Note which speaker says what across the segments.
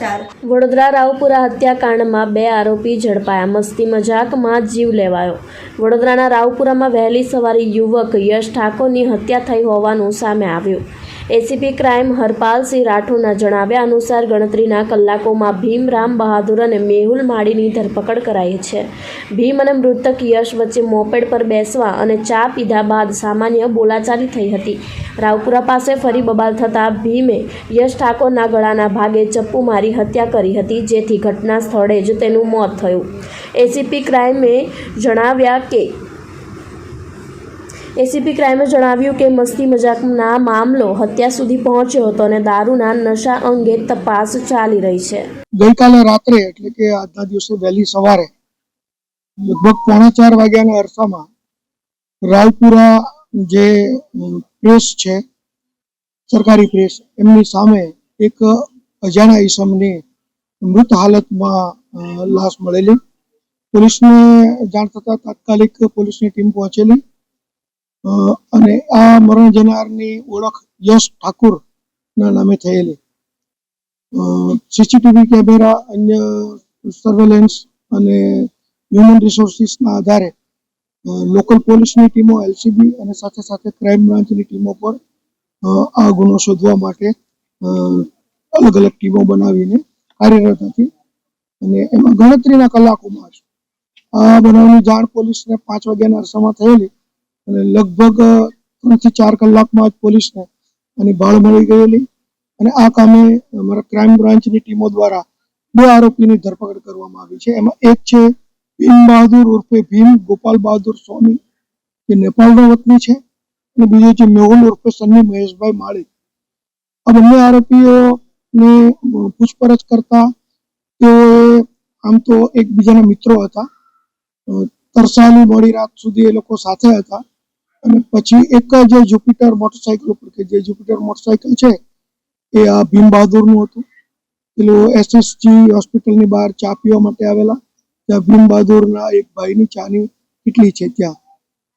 Speaker 1: સમાચાર.
Speaker 2: વડોદરા રાવપુરા હત્યાકાંડમાં બે આરોપી ઝડપાયા. મસ્તી મજાકમાં જીવ લેવાયો. વડોદરાના રાવપુરામાં વહેલી સવારે યુવક યશ ઠાકોરની હત્યા થઈ હોવાનું સામે આવ્યું. એસીપી ક્રાઇમ હરપાલસિંહ રાઠોડના જણાવ્યા અનુસાર ગણતરીના કલાકોમાં ભીમ, રામ બહાદુર અને મેહુલ માળીની ધરપકડ કરાઈ છે. ભીમ અને મૃતક યશ વચ્ચે મોપેડ પર બેસવા અને ચા પીધા બાદ સામાન્ય બોલાચાલી થઈ હતી. રાવપુરા પાસે ફરી બબાલ થતાં ભીમે યશ ઠાકોરના ગળાના ભાગે ચપ્પુ મારી હત્યા કરી હતી, જેથી ઘટના સ્થળે જ તેનું મોત થયું. એસીપી ક્રાઇમે જણાવ્યા કે એસીપી ક્રાઇમે જણાવ્યું કે મસ્તી મજાકના મામલો હત્યા સુધી પહોંચ્યો હતો અને દારૂના નશા અંગે તપાસ ચાલી રહી છે.
Speaker 3: ગઈકાલે રાત્રે એટલે કે આજના દિવસે વહેલી સવારે લગભગ પોણા ચાર વાગ્યાના અરસામાં રાવપુરા જે પ્રેસ છે, સરકારી પ્રેસ, એમની સામે એક અજાણા ઈસમની મૃત હાલતમાં લાશ મળેલી. પોલીસને જાણ થતાં તાત્કાલિક પોલીસની ટીમ પહોંચેલી. અને આ મરણ જનારની ઓળખ યશ ઠાકુરના નામે થયેલી. સીસીટીવી કેમેરા, અન્ય સર્વેલન્સ અને હ્યુમન રિસોર્સિસના આધારે લોકલ પોલીસની ટીમો એલસીબી અને સાથે સાથે ક્રાઇમ બ્રાન્ચની ટીમો પર આ ગુનો શોધવા માટે અલગ અલગ ટીમો બનાવીને કાર્યરત હતી. અને એમાં ગણતરીના કલાકોમાં આ બનાવની જાણ પોલીસને પાંચ વાગ્યાના અરસામાં થયેલી. અને લગભગ ત્રણથી ચાર કલાકમાં જ પોલીસને આની ભાળ મળી ગયેલી અને આ કામે અમારા ક્રાઇમ બ્રાન્ચની ટીમો દ્વારા બે આરોપીની ધરપકડ કરવામાં આવી છે. એમાં એક છે ભીમ બહાદુર ઉર્ફે ભીમ ગોપાલ બહાદુર સ્વામી, જે નેપાળનો વતની છે, અને બીજો છે મેહુલ ઉર્ફે સન્ની મહેશભાઈ માળી. આ બંને આરોપીઓને પૂછપરછ કરતા તેઓએ આમ તો એકબીજાના મિત્રો હતા. તરસાલી મોડી રાત સુધી એ લોકો સાથે હતા. અને પછી એક જ જુપિટર મોટરસાયકલ ઉપર કે જે જુપિટર મોટરસાયકલ છે, એ આ ભીમ બહાદુરનું હતું. પેલું એસએસજી હોસ્પિટલની બહાર ચા પીવા માટે આવેલા. ત્યાં ભીમ બહાદુરના એક ભાઈની ચાની કેટલી છે ત્યાં.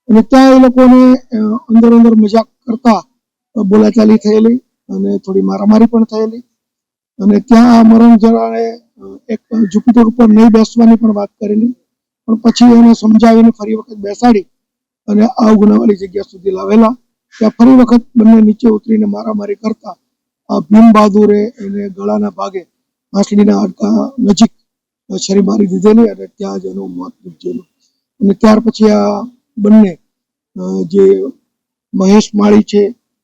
Speaker 3: અને ત્યાં એ લોકોને અંદર અંદર મજાક કરતા બોલાચાલી થયેલી અને થોડી મારામારી પણ થયેલી. અને ત્યાં આ મરણ જણાને એક જુપિટર ઉપર નહીં બેસવાની પણ વાત કરેલી. પણ પછી એને સમજાવીને ફરી વખત બેસાડી અને આ ગુનાવાળી જગ્યા સુધી લાવેલા. ત્યાં ફરી વખત બંને નીચે ઉતરીને મારામારી કરતા. આ ભીમ બહાદુરે એને ગળાના ભાગે હાંસડીના હાડકા નજીક છરી મારી દીધેલી અને ત્યાં જ એનું મોત નીપજેલું. અને ત્યાર પછી આ બંને જે મહેશ માળી છે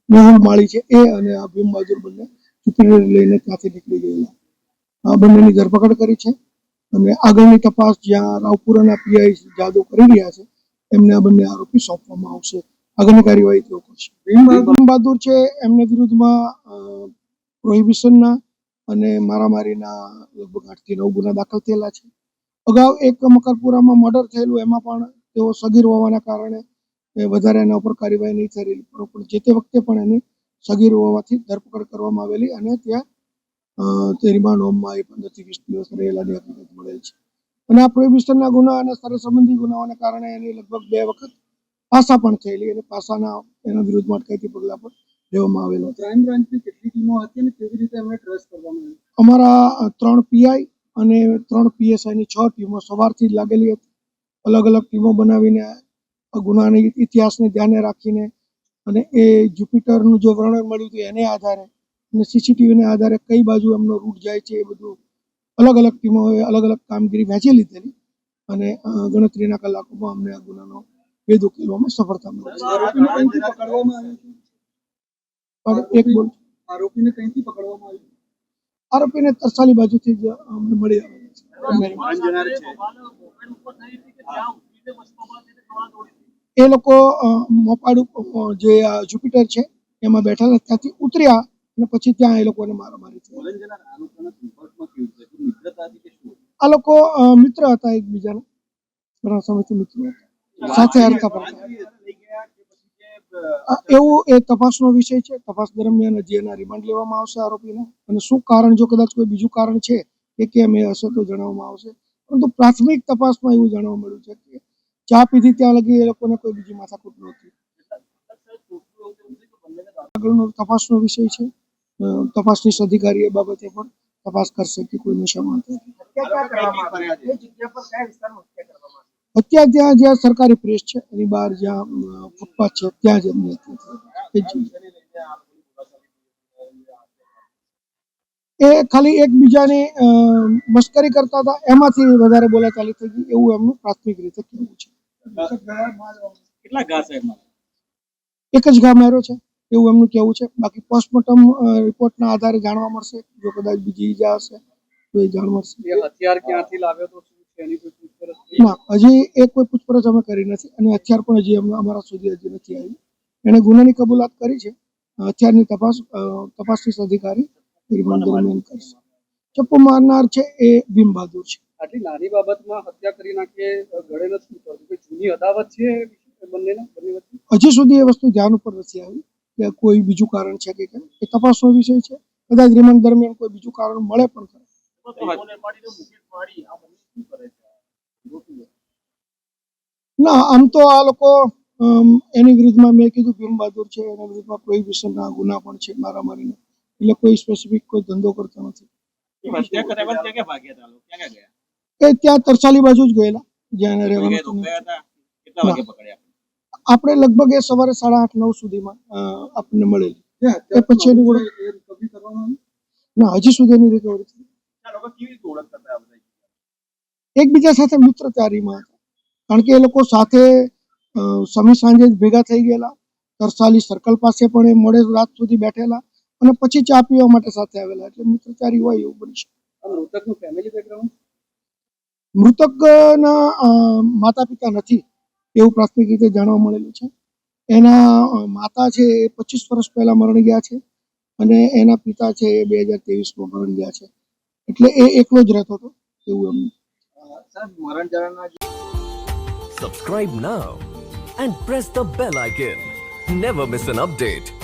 Speaker 3: મેહુલ માળી છે, એ અને આ ભીમ બહાદુર બંને ચૂંટણી લઈને ત્યાંથી નીકળી ગયેલા. આ બંનેની ધરપકડ કરી છે. અને આગળની તપાસ જ્યાં રાવપુરાના પીઆઈ જાદવ કરી રહ્યા છે એમને આ બંને આરોપી સોંપવામાં આવશે. આગળની કાર્યવાહી તેઓ કરશે. ભીમ બહાદુર. છે એમને વિરુદ્ધમાં પ્રોહિબિશનના અને મારામારીના લગભગ આઠથી નવ ગુના દાખલ થયેલા છે. અગાઉ એક મકરપુરામાં મર્ડર થયેલું એમાં પણ તેઓ સગીર હોવાના કારણે એ વધારે એના ઉપર કાર્યવાહી નહીં થયેલી. પણ જે તે વખતે પણ એની સગીર હોવાથી ધરપકડ કરવામાં આવેલી અને ત્યાં અ, તે રિમાન્ડ હોમમાં એ પંદરથી વીસ દિવસ રહેલાની હકીકત મળેલ છે. અને આ પ્રોહિબિશનના ગુના અને સર સંબંધી ગુનાઓને કારણે એની લગભગ બે વખત પાસા પણ થયેલી અને પાસાના એના વિરુદ્ધમાં અટકાયતી પગલાં પણ લેવામાં આવેલા
Speaker 4: ક્રાઇમ બ્રાન્ચની કેટલી ટીમો હતી અને કેવી રીતે એમને ટ્રસ્ટ કરવામાં આવ્યું?
Speaker 3: અમારા ત્રણ પીઆઈ અને ત્રણ પીએસઆઈની છ ટીમો સવારથી જ લાગેલી હતી. અલગ અલગ ટીમો બનાવીને આ ગુનાની ઇતિહાસને ધ્યાને રાખીને અને એ જુપિટરનું જે વર્ણન મળ્યું હતું એને આધારે અને સીસીટીવીને આધારે કઈ બાજુ એમનો રૂટ જાય છે એ બધું અલગ અલગ ટીમોએ અલગ અલગ કામગીરી વહેંચી લીધેલી અને ગણતરીના કલાકોમાં અમને આ ગુનાનો ભેદ ઉકેલવામાં સફળતા મળી. પણ એક બોલ.
Speaker 4: આરોપીને કઈથી પકડવામાં આવ્યું?
Speaker 3: આરોપીને તરસાલી બાજુથી જ અમને મળી એ લોકો મોપાડું જે જુપિટર છે એમાં બેઠેલા ત્યાંથી ઉતર્યા અને પછી ત્યાં એ લોકોને મારામારી થઈ.
Speaker 4: આ
Speaker 3: લોકો મિત્ર હતા એકબીજાના. ઘણા સમયથી મિત્રો હતા. સાથે હરતા એવું એ તપાસનો વિષય છે. તપાસ દરમિયાન હજી એના રિમાન્ડ લેવામાં આવશે આરોપીને. અને શું કારણ? જો કદાચ કોઈ બીજું કારણ છે કે કેમ એ હશે તો જણાવવામાં આવશે. પરંતુ પ્રાથમિક તપાસમાં એવું જાણવા મળ્યું છે કે ચા પીધી ત્યાં લગી એ લોકોને કોઈ બીજી માથાકૂટ નહોતી. આગળનો તપાસનો વિષય છે. તપાસનીશ અધિકારી એ બાબતે પણ તપાસ કરશે કે કોઈ નશામાં અત્યારે જ્યાં જ્યાં સરકારી પ્રેસ છે એની બહાર જ્યાં ફૂટપાથ છે ત્યાં જ એમની હત્યા એ ખાલી એકબીજાની અ, મસ્કરી કરતા હતા એમાંથી વધારે બોલાચાલી થઈ ગઈ એવું એમનું પ્રાથમિક રીતે કહેવું છે.
Speaker 1: કેટલા ઘા સાહેબ
Speaker 3: એક જ ઘા માર્યો છે. એવું એમનું કહેવું છે. બાકી પોસ્ટમોર્ટમ રિપોર્ટના આધારે જાણવા મળશે. જો કદાચ બીજી ઈજા હશે તો એ જાણવા મળશે.
Speaker 1: હથિયાર ક્યાંથી લાવ્યો તો
Speaker 3: ના હજી એ કોઈ પૂછપરછ અમે કરી નથી. અને હથિયાર પણ હજી અમારા સુધી હજી નથી આવી. એણે ગુનાની કબૂલાત કરી છે. હથિયારની તપાસ અ, તપાસનીસ અધિકારી રિમાન્ડ દરમિયાન કરશે. ચપ્પુ મારનાર છે એ ભીમ બહાદુર છે.
Speaker 1: આટલી નાની બાબતમાં હત્યા કરી નાખીએ ગળે નથી જૂની અદાવત છે બંનેના? બંને
Speaker 3: હજી સુધી એ વસ્તુ ધ્યાન ઉપર નથી આવી. કે કોઈ બીજું કારણ છે કે કેમ? એ તપાસનો વિષય છે. કદાચ રિમાન્ડ દરમિયાન કોઈ બીજું કારણ મળે પણ ખરે. ના, આમ તો આ લોકો એની વિરુદ્ધમાં મેં કીધું ભીમ બહાદુર છે, એના વિરુદ્ધમાં પ્રોહિબિશનના ગુના પણ છે, મારામારીના. એટલે કોઈ સ્પેસિફિક કોઈ ધંધો કરતો નથી. ત્યાં તરસાલી બાજુ જ ગયેલા, જ્યાં રહેવાનું આપણે લગભગ એ સવારે સાડા આઠ નવ સુધીમાં આપણને મળેલી? એ પછી એની ઓળખ? ના હજી સુધી એની રિકવરી થઈ એકબીજા? સાથે મિત્રતારીમાં હતા. કારણ કે એ લોકો સાથે સમી સાંજે જ ભેગા થઈ ગયેલા. તરસાલી સર્કલ પાસે પણ એ મોડે રાત સુધી બેઠેલા અને પછી ચા પીવા માટે સાથે આવેલા. એટલે મિત્રચારી હોય એવું બની શકે.
Speaker 1: મૃતકનું ફેમિલી બેકગ્રાઉન્ડ
Speaker 3: મૃતકના માતા પિતા નથી. એવું પ્રાથમિક રીતે જાણવા મળેલું છે એના માતા છે એ પચીસ વર્ષ પહેલા મરણ ગયા છે અને એના પિતા છે એ બે હજાર ત્રેવીસમાં મરણ ગયા છે એટલે એ એકલો જ રહેતો હતો એવું એમનું
Speaker 4: સાહેબ મરણ જવાના
Speaker 5: Subscribe now and press the bell icon. Never miss an update.